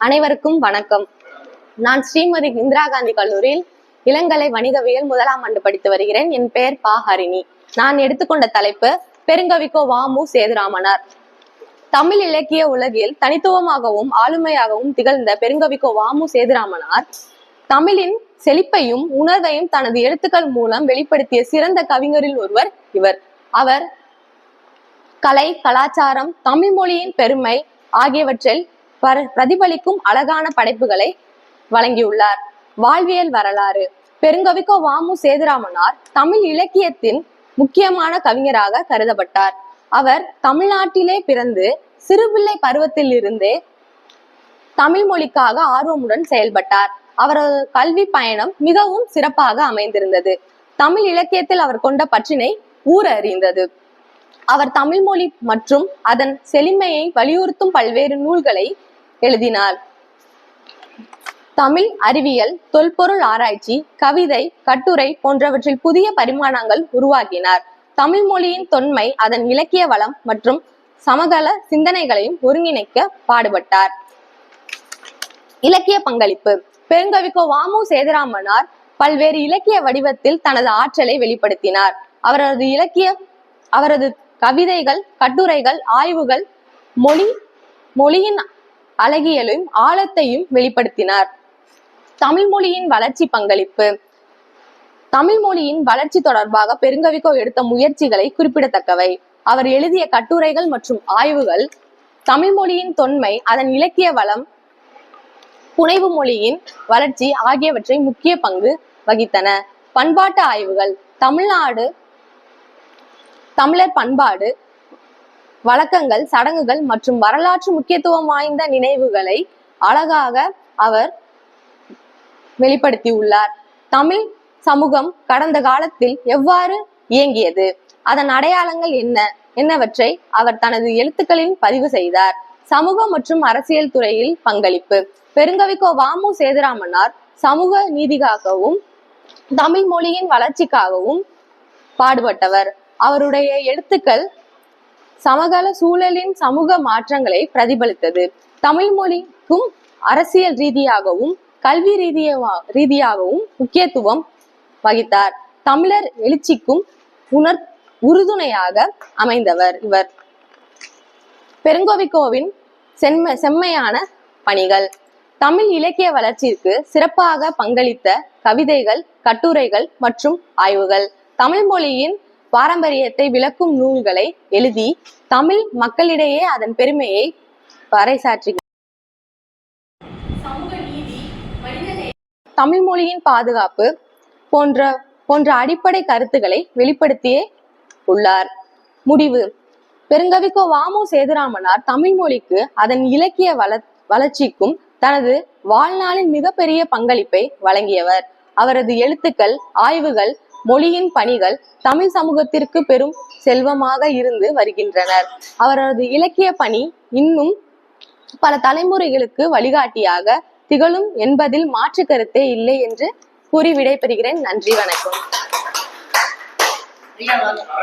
அனைவருக்கும் வணக்கம். நான் ஸ்ரீமதி இந்திரா காந்தி கல்லூரியில் இளங்கலை வணிகவியல் முதலாம் ஆண்டு படித்து வருகிறேன். என் பெயர் பா. ஹரிணி. நான் எடுத்துக்கொண்ட தலைப்பு பெருங்கவிக்கோ வாமு சேதுராமனார். தமிழ் இலக்கிய உலகில் தனித்துவமாகவும் ஆளுமையாகவும் திகழ்ந்த பெருங்கவிக்கோ வாமு சேதுராமனார் தமிழின் செழிப்பையும் உணர்வையும் தனது எழுத்துக்கள் மூலம் வெளிப்படுத்திய சிறந்த கவிஞரில் ஒருவர் இவர். அவர் கலை கலாச்சாரம் தமிழ் மொழியின் பெருமை ஆகியவற்றில் பிரதிபலிக்கும் அழகான படைப்புகளை வழங்கியுள்ளார். வாழ்வியல் வரலாறு. பெருங்கவிக்கோ வாமு சேதுராமனார் தமிழ் இலக்கியத்தின் முக்கியமான கவிஞராக கருதப்பட்டார். அவர் தமிழ்நாட்டிலே பிறந்து சிறுபிள்ளை பருவத்தில் இருந்தே தமிழ் மொழிக்காக ஆர்வமுடன் செயல்பட்டார். அவரது கல்வி பயணம் மிகவும் சிறப்பாக அமைந்திருந்தது. தமிழ் இலக்கியத்தில் அவர் கொண்ட பற்றினை ஊர் அறிந்தது அவர் தமிழ் மொழி மற்றும் அதன் செழுமையை வலியுறுத்தும் பல்வேறு நூல்களை எழுதினார் தமிழ் அறிவியல் தொல்பொருள் ஆராய்ச்சி கவிதை கட்டுரை போன்றவற்றில் புதிய பரிமாணங்கள் உருவாக்கினார் தமிழ் மொழியின் தொன்மை அதன் இலக்கிய வளம் மற்றும் சமகால சிந்தனைகளையும் ஒருங்கிணைக்க பாடுபட்டார். இலக்கிய பங்களிப்பு. பெருங்கவிக்கோ வாமு சேதுராமனார் பல்வேறு இலக்கிய வடிவத்தில் தனது ஆற்றலை வெளிப்படுத்தினார். அவரது இலக்கிய அவரது கவிதைகள் கட்டுரைகள் ஆய்வுகள் மொழி மொழியின் அழகியலையும் ஆழத்தையும் வெளிப்படுத்தினார். தமிழ் மொழியின் வளர்ச்சி பங்களிப்பு. தமிழ் மொழியின் வளர்ச்சி தொடர்பாக பெருங்கவிக்கோ எடுத்த முயற்சிகளை குறிப்பிடத்தக்கவை. அவர் எழுதிய கட்டுரைகள் மற்றும் ஆய்வுகள் தமிழ் மொழியின் தொன்மை அதன் இலக்கிய வளம் புனைவு மொழியின் வளர்ச்சி ஆகியவற்றை முக்கிய பங்கு வகித்தன. பண்பாட்டு ஆய்வுகள் தமிழ்நாடு தமிழர் பண்பாடு வழக்கங்கள் சடங்குகள் மற்றும் வரலாற்று முக்கியத்துவம் வாய்ந்த நினைவுகளை அழகாக அவர் வெளிப்படுத்தியுள்ளார். தமிழ் சமூகம் கடந்த காலத்தில் எவ்வாறு இயங்கியது? அதன் அடையாளங்கள் என்ன? என்னவற்றை அவர் தனது எழுத்துக்களில் பதிவு செய்தார். சமூக மற்றும் அரசியல் துறையில் பங்களிப்பு. பெருங்கவிக்கோ வாமு சேதுராமனார் சமூக நீதிக்காகவும் தமிழ் மொழியின் வளர்ச்சிக்காகவும் பாடுபட்டவர். அவருடைய எழுத்துக்கள் சமகால சூழலின் சமூக மாற்றங்களை பிரதிபலித்தது. தமிழ் மொழிக்கும் அரசியல் ரீதியாகவும் கல்வி ரீதியா ரீதியாகவும் முக்கியத்துவம் வகித்தார். தமிழர் எழுச்சிக்கும் உணர் உறுதுணையாக அமைந்தவர் இவர். பெருங்கோவிக்கோவின் செம்ம செம்மையான பணிகள். தமிழ் இலக்கிய வளர்ச்சிக்கு சிறப்பாக பங்களித்த கவிதைகள் கட்டுரைகள் மற்றும் ஆய்வுகள். தமிழ் மொழியின் பாரம்பரியத்தை விளக்கும் நூல்களை எழுதி தமிழ் மக்களிடையே அதன் பெருமையை பறைசாற்றி தமிழ் மொழியின் பாதுகாப்பு போன்ற போன்ற அடிப்படை கருத்துக்களை வெளிப்படுத்தியே உள்ளார். முடிவு. பெருங்கவிக்கோ வாமு சேதுராமனார் தமிழ் மொழிக்கு அதன் இலக்கிய வள வளர்ச்சிக்கும் தனது வாழ்நாளில் மிகப்பெரிய பங்களிப்பை வழங்கியவர். அவரது எழுத்துக்கள் ஆய்வுகள் மொழியின் பணிகள் தமிழ் சமூகத்திற்கு பெரும் செல்வமாக இருந்து வருகின்றனர். அவரது இலக்கிய பணி இன்னும் பல தலைமுறைகளுக்கு வழிகாட்டியாக திகழும் என்பதில் மாற்று கருத்தே இல்லை என்று கூறி விடைபெறுகிறேன். நன்றி வணக்கம்.